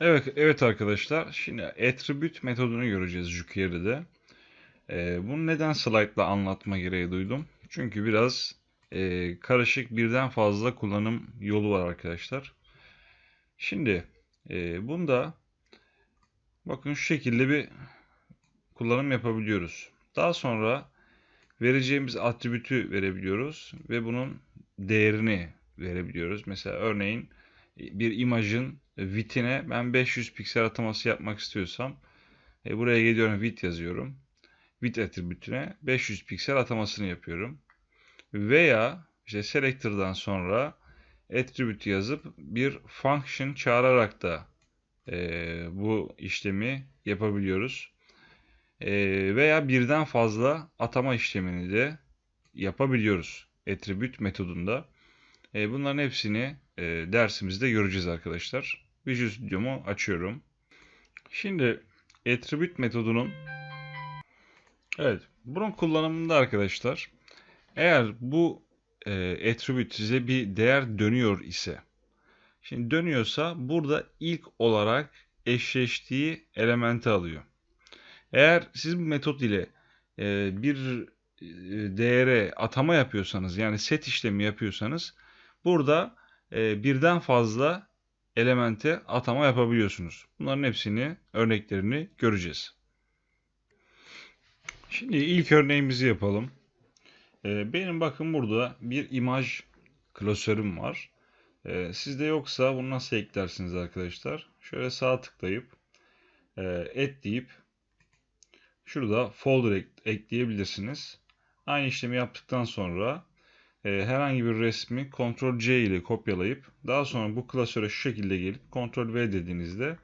Evet, evet arkadaşlar. Şimdi attribute metodunu göreceğiz jQuery'de. Ee, bunu neden slide'la anlatma gereği duydum? Çünkü biraz e, karışık birden fazla kullanım yolu var arkadaşlar. Şimdi e, bunda bakın şu şekilde bir kullanım yapabiliyoruz. Daha sonra vereceğimiz attribütü verebiliyoruz ve bunun değerini verebiliyoruz. Mesela örneğin bir imajın width'ine ben 500 piksel ataması yapmak istiyorsam e, buraya geliyorum width yazıyorum. Width attribütüne 500 piksel atamasını yapıyorum. Veya işte selector'dan sonra attribute yazıp bir function çağırarak da e, bu işlemi yapabiliyoruz. E, veya birden fazla atama işlemini de yapabiliyoruz attribute metodunda. E, bunların hepsini e, dersimizde göreceğiz arkadaşlar. Visual Studio'mu açıyorum. Şimdi attribute metodunun Evet, bunun kullanımında arkadaşlar eğer bu e, attribute size bir değer dönüyor ise şimdi dönüyorsa burada ilk olarak eşleştiği elementi alıyor. Eğer siz bu metot ile e, bir e, değere atama yapıyorsanız yani set işlemi yapıyorsanız burada e, birden fazla elemente atama yapabiliyorsunuz. Bunların hepsini örneklerini göreceğiz. Şimdi ilk örneğimizi yapalım. Ee, benim bakın burada bir imaj klasörüm var. Ee, sizde yoksa bunu nasıl eklersiniz arkadaşlar? Şöyle sağ tıklayıp e, et deyip şurada folder ekleyebilirsiniz. Aynı işlemi yaptıktan sonra herhangi bir resmi Ctrl C ile kopyalayıp daha sonra bu klasöre şu şekilde gelip Ctrl V dediğinizde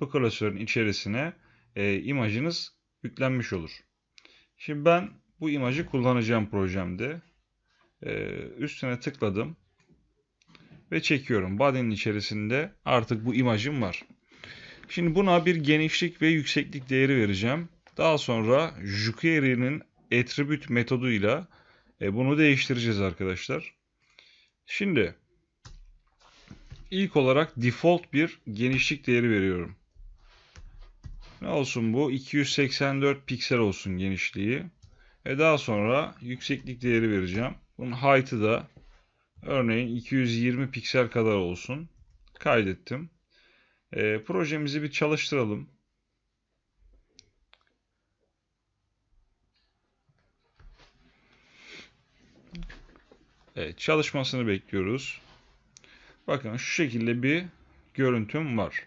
bu klasörün içerisine e, imajınız yüklenmiş olur. Şimdi ben bu imajı kullanacağım projemde. E, üstüne tıkladım ve çekiyorum. Body'nin içerisinde artık bu imajım var. Şimdi buna bir genişlik ve yükseklik değeri vereceğim. Daha sonra jQuery'nin attribute metoduyla e, bunu değiştireceğiz arkadaşlar. Şimdi ilk olarak default bir genişlik değeri veriyorum. Ne olsun bu? 284 piksel olsun genişliği. Ve daha sonra yükseklik değeri vereceğim. Bunun height'ı da örneğin 220 piksel kadar olsun. Kaydettim. E, projemizi bir çalıştıralım. Evet, çalışmasını bekliyoruz. Bakın şu şekilde bir görüntüm var.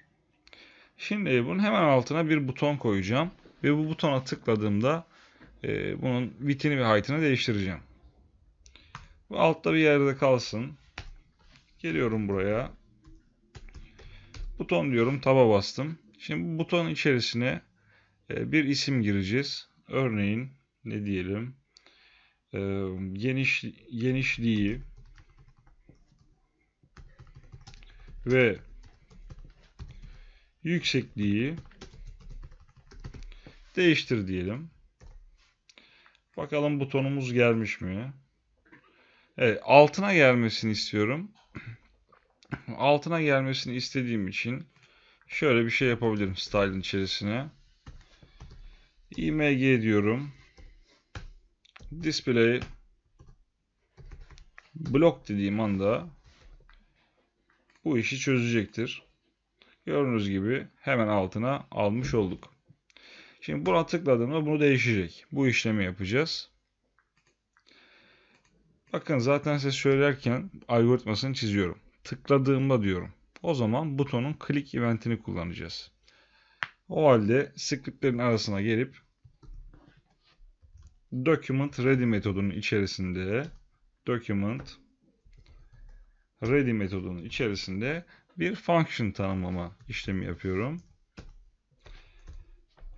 Şimdi bunun hemen altına bir buton koyacağım. Ve bu butona tıkladığımda e, bunun vitini ve height'ını değiştireceğim. Bu altta bir yerde kalsın. Geliyorum buraya. Buton diyorum. Taba bastım. Şimdi bu butonun içerisine e, bir isim gireceğiz. Örneğin ne diyelim? Geniş genişliği ve yüksekliği değiştir diyelim. Bakalım butonumuz gelmiş mi? Evet, altına gelmesini istiyorum. altına gelmesini istediğim için şöyle bir şey yapabilirim style'ın içerisine. img diyorum. Display block dediğim anda bu işi çözecektir. Gördüğünüz gibi hemen altına almış olduk. Şimdi buna tıkladığımda bunu değişecek. Bu işlemi yapacağız. Bakın zaten size söylerken algoritmasını çiziyorum. Tıkladığımda diyorum. O zaman butonun click eventini kullanacağız. O halde scriptlerin arasına gelip document ready metodunun içerisinde document ready metodunun içerisinde bir function tanımlama işlemi yapıyorum.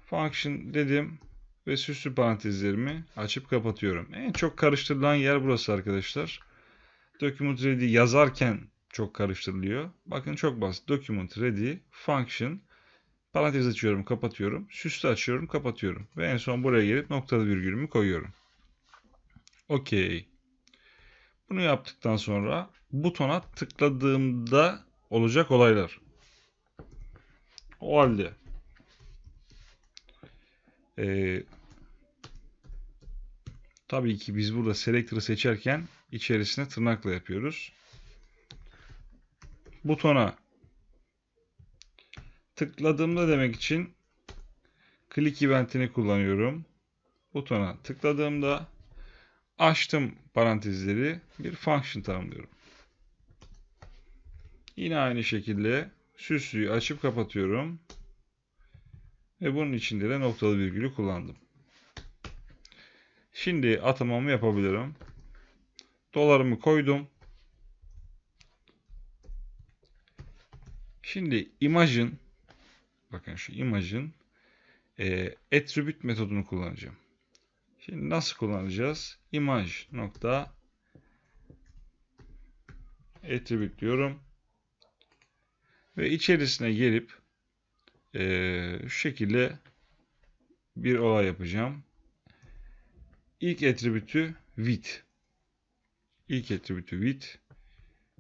Function dedim ve süslü parantezlerimi açıp kapatıyorum. En çok karıştırılan yer burası arkadaşlar. Document ready yazarken çok karıştırılıyor. Bakın çok basit. Document ready function parantez açıyorum, kapatıyorum. Süslü açıyorum, kapatıyorum. Ve en son buraya gelip noktalı virgülümü koyuyorum. Okey. Bunu yaptıktan sonra butona tıkladığımda olacak olaylar. O halde ee, tabii ki biz burada selector'ı seçerken içerisine tırnakla yapıyoruz. Butona tıkladığımda demek için click eventini kullanıyorum. Butona tıkladığımda açtım parantezleri bir function tanımlıyorum. Yine aynı şekilde süslüyü açıp kapatıyorum. Ve bunun içinde de noktalı virgülü kullandım. Şimdi atamamı yapabilirim. Dolarımı koydum. Şimdi imajın bakın şu imajın e, attribute metodunu kullanacağım. Şimdi nasıl kullanacağız? Imaj nokta attribute diyorum. Ve içerisine gelip e, şu şekilde bir olay yapacağım. İlk attribütü width. İlk attribütü width.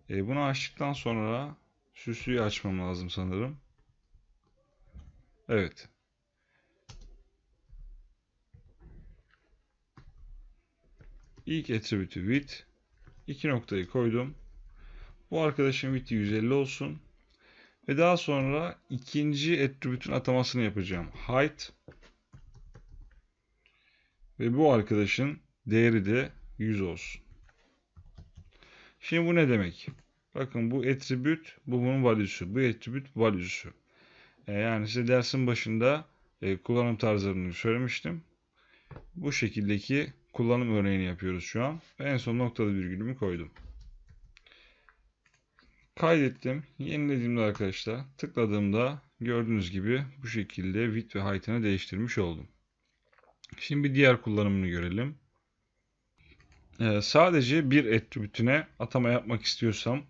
E, bunu açtıktan sonra süslüyü açmam lazım sanırım. Evet. İlk attribütü width. İki noktayı koydum. Bu arkadaşın width'i 150 olsun. Ve daha sonra ikinci attribütün atamasını yapacağım. Height. Ve bu arkadaşın değeri de 100 olsun. Şimdi bu ne demek? Bakın bu attribute bu bunun value'su. Bu attribute value'su. E, yani size dersin başında e, kullanım tarzlarını söylemiştim. Bu şekildeki kullanım örneğini yapıyoruz şu an. En son noktalı virgülümü koydum. Kaydettim. Yenilediğimde arkadaşlar tıkladığımda gördüğünüz gibi bu şekilde width ve height'ını değiştirmiş oldum. Şimdi diğer kullanımını görelim. Ee, sadece bir attribütüne atama yapmak istiyorsam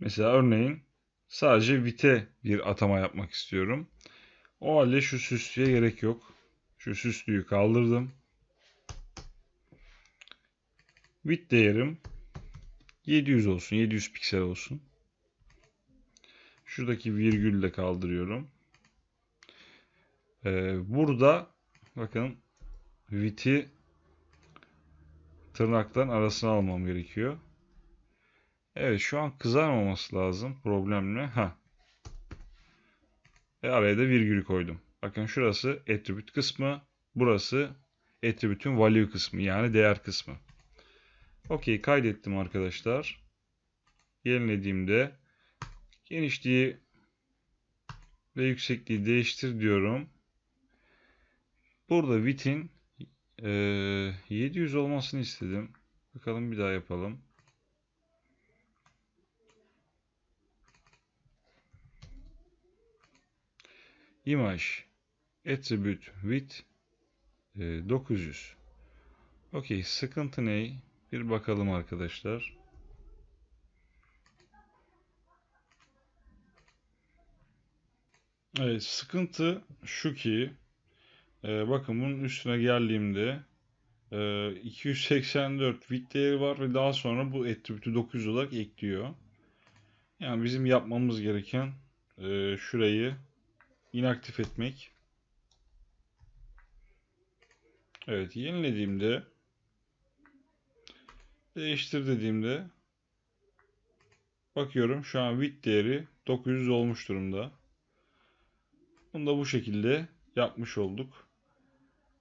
mesela örneğin sadece width'e bir atama yapmak istiyorum. O halde şu süslüye gerek yok. Şu süslüyü kaldırdım. Width değerim 700 olsun. 700 piksel olsun. Şuradaki virgülü de kaldırıyorum. Ee, burada bakın width'i tırnaktan arasına almam gerekiyor. Evet şu an kızarmaması lazım. Problemli. Ha. Ve araya da virgülü koydum. Bakın şurası attribute kısmı. Burası attribute'ün value kısmı yani değer kısmı. Okey kaydettim arkadaşlar. Yenilediğimde genişliği ve yüksekliği değiştir diyorum. Burada width'in e, 700 olmasını istedim. Bakalım bir daha yapalım. Image attribute width e, 900. Okey sıkıntı ne? Bir bakalım arkadaşlar. Evet, sıkıntı şu ki e, bakın bunun üstüne geldiğimde e, 284 width değeri var ve daha sonra bu attribute'ü 900 olarak ekliyor. Yani bizim yapmamız gereken e, şurayı inaktif etmek. Evet yenilediğimde Değiştir dediğimde bakıyorum şu an width değeri 900 olmuş durumda. Bunu da bu şekilde yapmış olduk.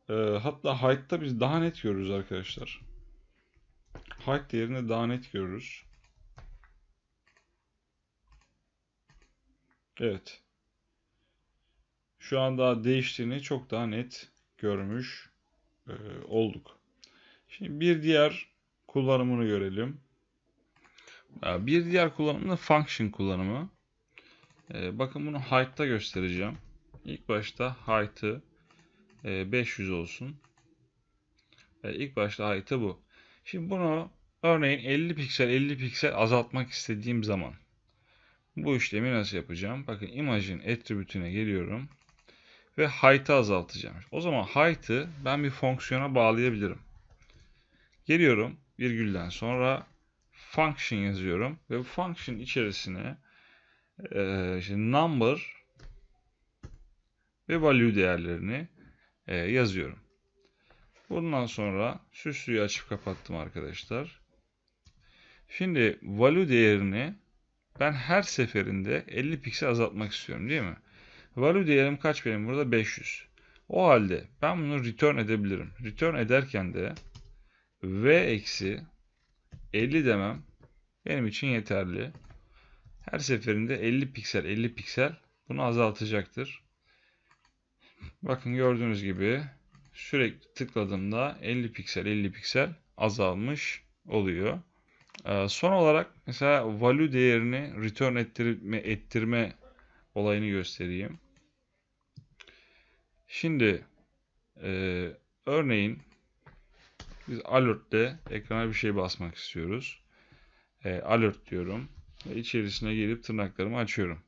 Ee, hatta height'ta biz daha net görürüz arkadaşlar. Height değerini daha net görürüz. Evet. Şu an daha değiştiğini çok daha net görmüş e, olduk. Şimdi bir diğer kullanımını görelim. Bir diğer kullanımı da function kullanımı. Ee, bakın bunu height'ta göstereceğim. İlk başta height'ı 500 e, olsun. E, ilk başta height'ı bu. Şimdi bunu örneğin 50 piksel 50 piksel azaltmak istediğim zaman bu işlemi nasıl yapacağım? Bakın image'in attribute'üne geliyorum ve height'ı azaltacağım. O zaman height'ı ben bir fonksiyona bağlayabilirim. Geliyorum virgülden sonra function yazıyorum ve bu function içerisine e, şimdi number ve value değerlerini e, yazıyorum. Bundan sonra süslüyü açıp kapattım arkadaşlar. Şimdi value değerini ben her seferinde 50 piksel azaltmak istiyorum değil mi? Value değerim kaç benim burada? 500. O halde ben bunu return edebilirim. Return ederken de v eksi 50 demem benim için yeterli. Her seferinde 50 piksel 50 piksel bunu azaltacaktır. Bakın gördüğünüz gibi sürekli tıkladığımda 50 piksel 50 piksel azalmış oluyor. Ee, son olarak mesela value değerini return ettirme, ettirme olayını göstereyim. Şimdi e, örneğin biz alert'te ekrana bir şey basmak istiyoruz. E, alert diyorum ve içerisine gelip tırnaklarımı açıyorum.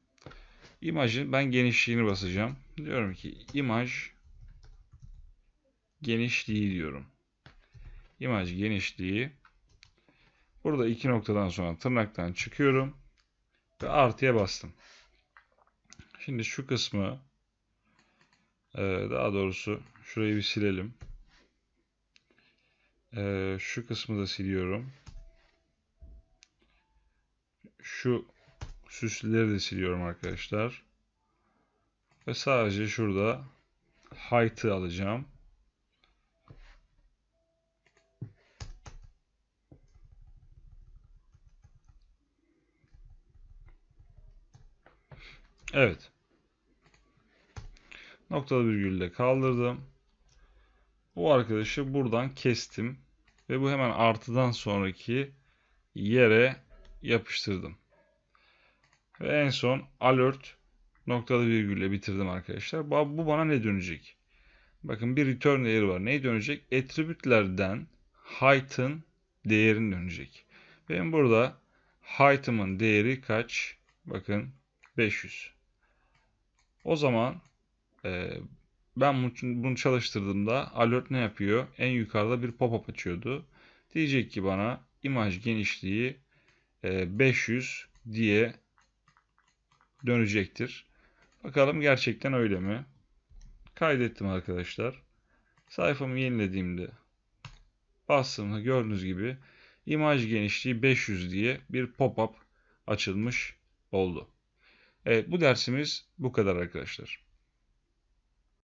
İmajın ben genişliğini basacağım. Diyorum ki imaj genişliği diyorum. İmaj genişliği. Burada iki noktadan sonra tırnaktan çıkıyorum ve artıya bastım. Şimdi şu kısmı daha doğrusu şurayı bir silelim. E, şu kısmı da siliyorum. Şu süsleri de siliyorum arkadaşlar. Ve sadece şurada height'ı alacağım. Evet. Noktalı virgülle kaldırdım. Bu arkadaşı buradan kestim. Ve bu hemen artıdan sonraki yere yapıştırdım. Ve en son alert noktalı virgülle bitirdim arkadaşlar. Bu bana ne dönecek? Bakın bir return değeri var. Ne dönecek? Attribute'lerden height'ın değerini dönecek. Benim burada height'ımın değeri kaç? Bakın 500. O zaman e, ben bunu çalıştırdığımda alert ne yapıyor? En yukarıda bir pop-up açıyordu. Diyecek ki bana imaj genişliği e, 500 diye dönecektir. Bakalım gerçekten öyle mi? Kaydettim arkadaşlar. Sayfamı yenilediğimde bastığımda gördüğünüz gibi imaj genişliği 500 diye bir pop-up açılmış oldu. Evet bu dersimiz bu kadar arkadaşlar.